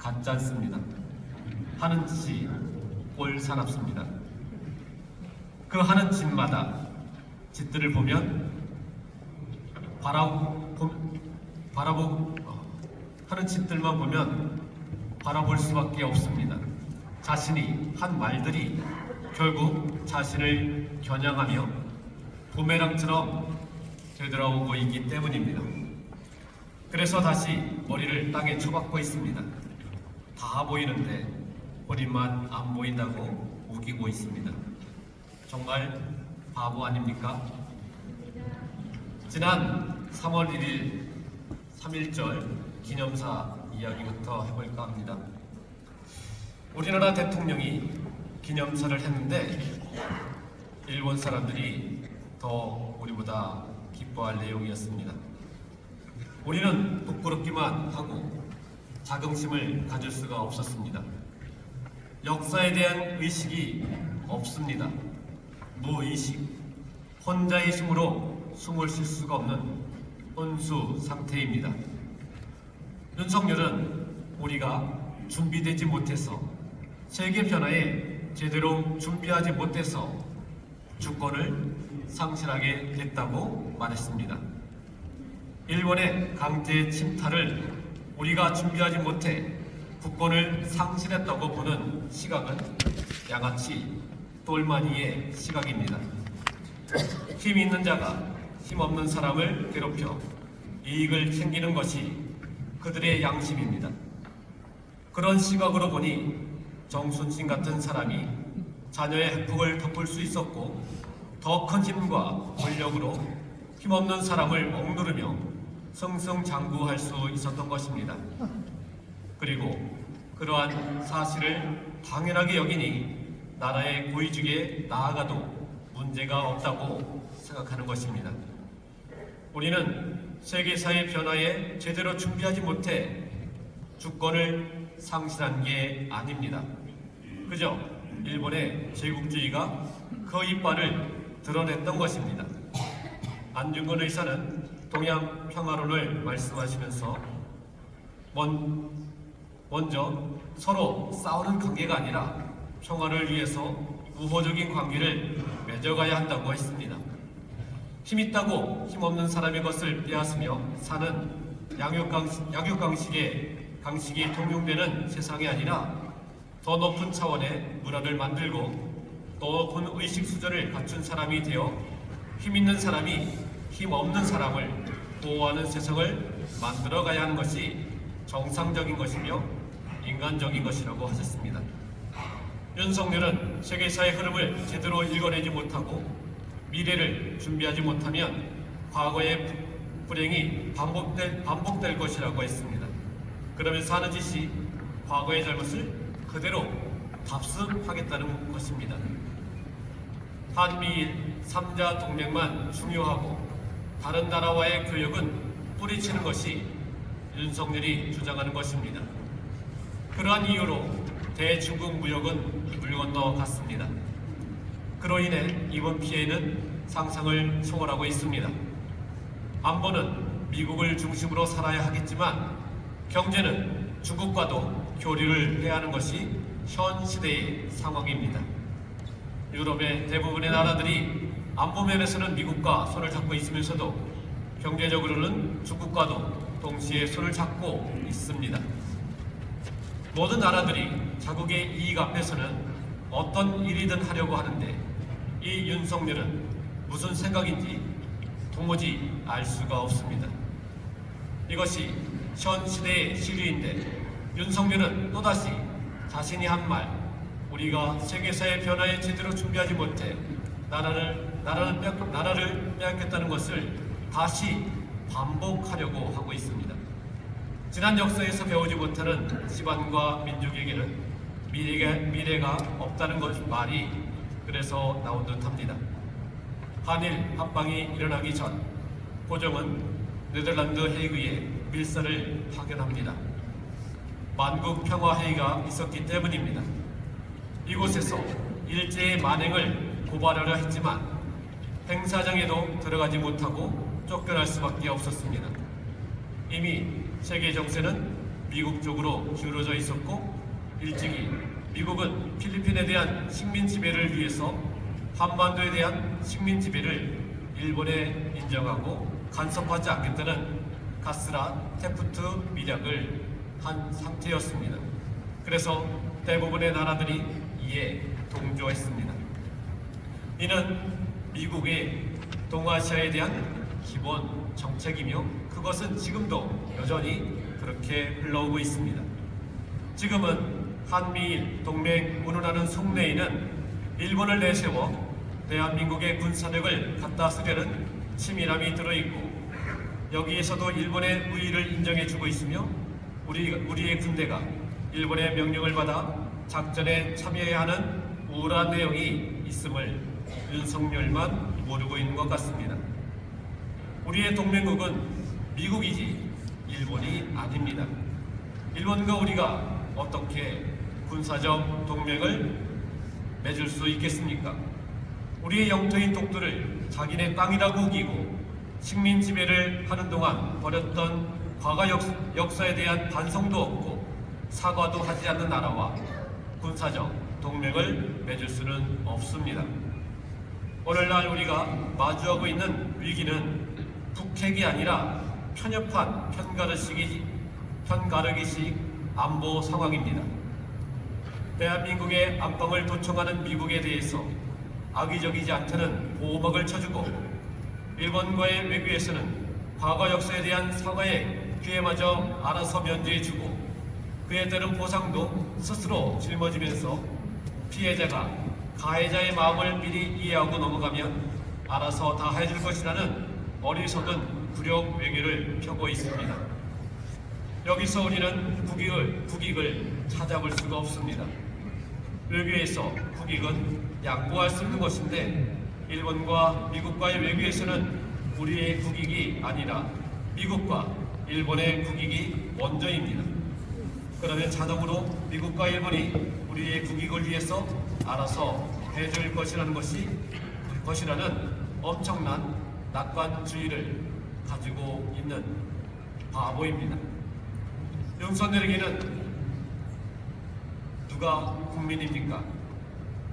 가짜습니다. 하는 짓이 꼴 사납습니다. 그 하는 짓마다 짓들을 보면 바라보, 바라보 어, 하는 짓들만 보면 바라볼 수밖에 없습니다. 자신이 한 말들이 결국 자신을 겨냥하며 부메랑처럼 되돌아오고 있기 때문입니다. 그래서 다시 머리를 땅에 쳐박고 있습니다. 다 보이는데 본인만 안 보인다고 우기고 있습니다. 정말 바보 아닙니까? 지난 3월 1일 3.1절 기념사 이야기부터 해볼까 합니다. 우리나라 대통령이 기념사를 했는데 일본 사람들이 더 우리보다 기뻐할 내용이었습니다. 우리는 부끄럽기만 하고 자긍심을 가질 수가 없었습니다. 역사에 대한 의식이 없습니다. 무의식, 혼자의 힘으로 숨을 쉴 수가 없는 혼수 상태입니다. 윤석열은 우리가 준비되지 못해서 세계 변화에 제대로 준비하지 못해서 주권을 상실하게 됐다고 말했습니다. 일본의 강제 침탈을 우리가 준비하지 못해 국권을 상실했다고 보는 시각은 양아치 똘마니의 시각입니다. 힘 있는 자가 힘 없는 사람을 괴롭혀 이익을 챙기는 것이 그들의 양심입니다. 그런 시각으로 보니 정순신 같은 사람이 자녀의 행복을 덮을 수 있었고 더 큰 힘과 권력으로 힘없는 사람을 억누르며 승승장구할 수 있었던 것입니다. 그리고 그러한 사실을 당연하게 여기니 나라의 고위직에 나아가도 문제가 없다고 생각하는 것입니다. 우리는 세계사의 변화에 제대로 준비하지 못해 주권을 상실한 게 아닙니다. 그저 일본의 제국주의가 그 이빨을 드러냈던 것입니다. 안중근 의사는 동양 평화론을 말씀하시면서 먼, 먼저 서로 싸우는 관계가 아니라 평화를 위해서 우호적인 관계를 맺어가야 한다고 했습니다. 힘있다고 힘없는 사람의 것을 빼앗으며 사는 양육강식, 양육강식의 강식이 통용되는 세상이 아니라 더 높은 차원의 문화를 만들고 더 높은 의식 수준을 갖춘 사람이 되어 힘 있는 사람이 힘 없는 사람을 보호하는 세상을 만들어 가야 하는 것이 정상적인 것이며 인간적인 것이라고 하셨습니다. 윤석열은 세계사의 흐름을 제대로 읽어내지 못하고 미래를 준비하지 못하면 과거의 부- 불행이 반복될, 반복될 것이라고 했습니다. 그러면서 하는 짓이 과거의 잘못을 그대로 답습하겠다는 것입니다. 한미일 3자 동맹만 중요하고 다른 나라와의 교역은 뿌리치는 것이 윤석열이 주장하는 것입니다. 그러한 이유로 대중국 무역은 물 건너 갔습니다. 그로 인해 이번 피해는 상상을 초월하고 있습니다. 안보는 미국을 중심으로 살아야 하겠지만 경제는 중국과도 교류를 해야 하는 것이 현 시대의 상황입니다. 유럽의 대부분의 나라들이 안보 면에서는 미국과 손을 잡고 있으면서도 경제적으로는 중국과도 동시에 손을 잡고 있습니다. 모든 나라들이 자국의 이익 앞에서는 어떤 일이든 하려고 하는데 이 윤석열은 무슨 생각인지 도무지 알 수가 없습니다. 이것이 현 시대의 시류인데 윤석열은 또다시 자신이 한 말 우리가 세계사의 변화에 제대로 준비하지 못해 나라를 나라를 빼, 나라를 빼앗겼다는 것을 다시 반복하려고 하고 있습니다. 지난 역사에서 배우지 못하는 집안과 민족에게는 미래가, 미래가 없다는 것 말이 그래서 나온 듯합니다. 한일 합방이 일어나기 전 고종은 네덜란드 헤이그에 밀사를 파견합니다. 만국 평화 회의가 있었기 때문입니다. 이곳에서 일제의 만행을 고발하려 했지만 행사장에도 들어가지 못하고 쫓겨날 수밖에 없었습니다. 이미 세계 정세는 미국 쪽으로 기울어져 있었고 일찍이 미국은 필리핀에 대한 식민 지배를 위해서 한반도에 대한 식민 지배를 일본에 인정하고 간섭하지 않겠다는 가스라 테프트 미략을 한 상태였습니다. 그래서 대부분의 나라들이 이에 동조했습니다. 이는 미국의 동아시아에 대한 기본 정책이며 그것은 지금도 여전히 그렇게 흘러오고 있습니다. 지금은 한미일 동맹 운운하는 속내에는 일본을 내세워 대한민국의 군사력을 갖다 쓰려는 치밀함이 들어있고 여기에서도 일본의 우위를 인정해주고 있으며 우리, 우리의 군대가 일본의 명령을 받아 작전에 참여해야 하는 우울한 내용이 있음을 윤석열만 모르고 있는 것 같습니다. 우리의 동맹국은 미국이지 일본이 아닙니다. 일본과 우리가 어떻게 군사적 동맹을 맺을 수 있겠습니까? 우리의 영토인 독도를 자기네 땅이라고 우기고 식민 지배를 하는 동안 벌였던 과거 역, 역사 에 대한 반성도 없고 사과도 하지 않는 나라와 군사적 동맹을 맺을 수는 없습니다. 오늘날 우리가 마주하고 있는 위기는 북핵이 아니라 편협한 편가르기식, 편가르기식 안보 상황입니다. 대한민국의 안방을 도청하는 미국에 대해서 악의적이지 않다는 보호막을 쳐주고 일본과의 외교에서는 과거 역사에 대한 사과의 기회마저 알아서 면제해주고 그에 따른 보상도 스스로 짊어지면서 피해자가 가해자의 마음을 미리 이해하고 넘어가면 알아서 다 해줄 것이라는 어리석은 굴욕 외교를 펴고 있습니다. 여기서 우리는 국익을, 국익을 찾아볼 수가 없습니다. 외교에서 국익은 양보할 수 있는 것인데 일본과 미국과의 외교에서는 우리의 국익이 아니라 미국과 일본의 국익이 먼저입니다. 그러면 자동으로 미국과 일본이 우리의 국익을 위해서 알아서 해줄 것이라는 것이 것이라는 엄청난 낙관주의를 가지고 있는 바보입니다. 윤석열에게는 누가 국민입니까?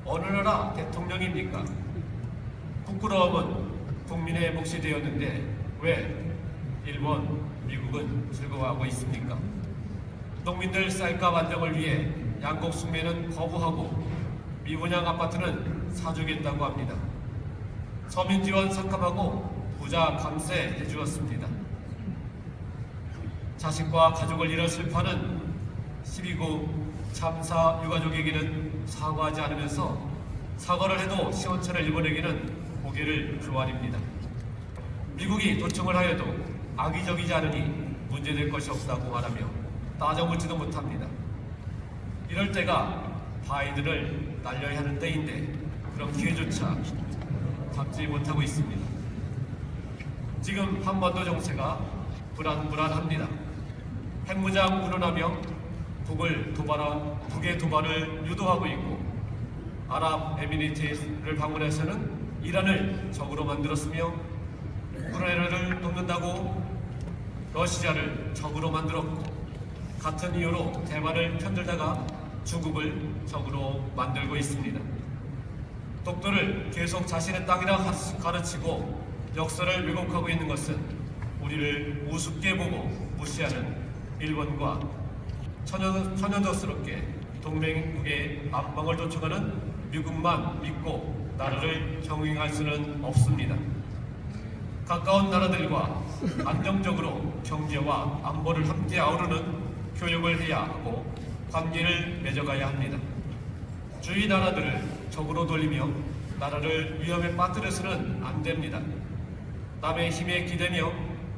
어느 나라 대통령입니까? 부끄러움은 국민의 몫이 되었는데 왜 일본, 미국은 즐거워하고 있습니까? 농민들 쌀값 안정을 위해 양곡 숙매는 거부하고 미분양 아파트는 사주겠다고 합니다. 서민 지원 삭감하고 부자 감세해 주었습니다. 자식과 가족을 잃어 슬퍼하는 12구 참사 유가족에게는 사과하지 않으면서 사과를 해도 시원찮을 일본에게는 고개를 조아립니다. 미국이 도청을 하여도 악의적이지 않으니 문제될 것이 없다고 말하며 따져보지도 못합니다. 이럴 때가 바이든을 날려야 하는 때인데 그런 기회조차 잡지 못하고 있습니다. 지금 한반도 정세가 불안불안합니다. 핵무장 운운하며 북을 도발한 북의 도발을 유도하고 있고 아랍 에미리트를 방문해서는 이란을 적으로 만들었으며 우크라이나를 돕는다고 러시아를 적으로 만들었고 같은 이유로 대만을 편들다가 중국을 적으로 만들고 있습니다. 독도를 계속 자신의 땅이라 가르치고 역사를 왜곡하고 있는 것은 우리를 우습게 보고 무시하는 일본과 천연, 천연덕스럽게 동맹국의 안방을 도청하는 미국만 믿고 나라를 경영할 수는 없습니다. 가까운 나라들과 안정적으로 경제와 안보를 함께 아우르는 교역을 해야 하고 관계를 맺어가야 합니다. 주위 나라들을 적으로 돌리며 나라를 위험에 빠뜨려서는 안 됩니다. 남의 힘에 기대며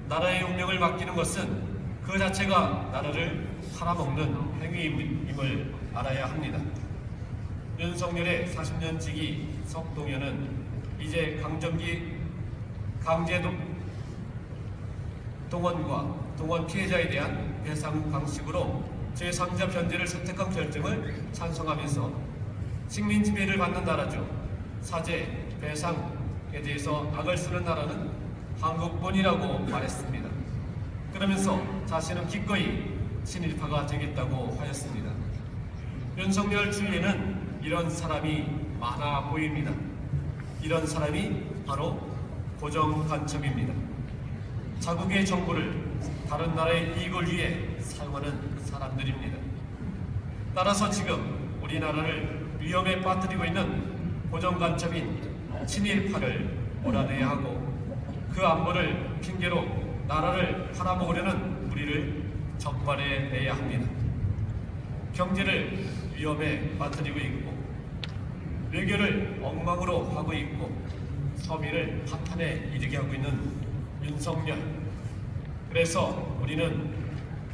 나라의 운명을 맡기는 것은 그 자체가 나라를 팔아먹는 행위임을 알아야 합니다. 윤석열의 40년 지기 석동현은 이제 강점기 강제동 동원과 동원 피해자에 대한 배상 방식으로 제3자 변제를 선택한 결정을 찬성하면서 식민 지배를 받는 나라죠. 사죄, 배상에 대해서 악을 쓰는 나라는 한국뿐이라고 말했습니다. 그러면서 자신은 기꺼이 친일파가 되겠다고 하였습니다. 윤석열 주위에는 이런 사람이 많아 보입니다. 이런 사람이 바로 고정간첩입니다. 자국의 정보를 다른 나라의 이익을 위해 사용하는 사람들입니다. 따라서 지금 우리나라를 위험에 빠뜨리고 있는 고정간첩인 친일파를 몰아내야 하고 그 안보를 핑계로 나라를 팔아먹으려는 우리를 적발해 내야 합니다. 경제를 위험에 빠뜨리고 있고 외교를 엉망으로 하고 있고 서민을 파탄에 이르게 하고 있는 윤석열 그래서 우리는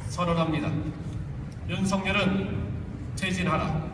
선언합니다. 윤석열은 퇴진하라.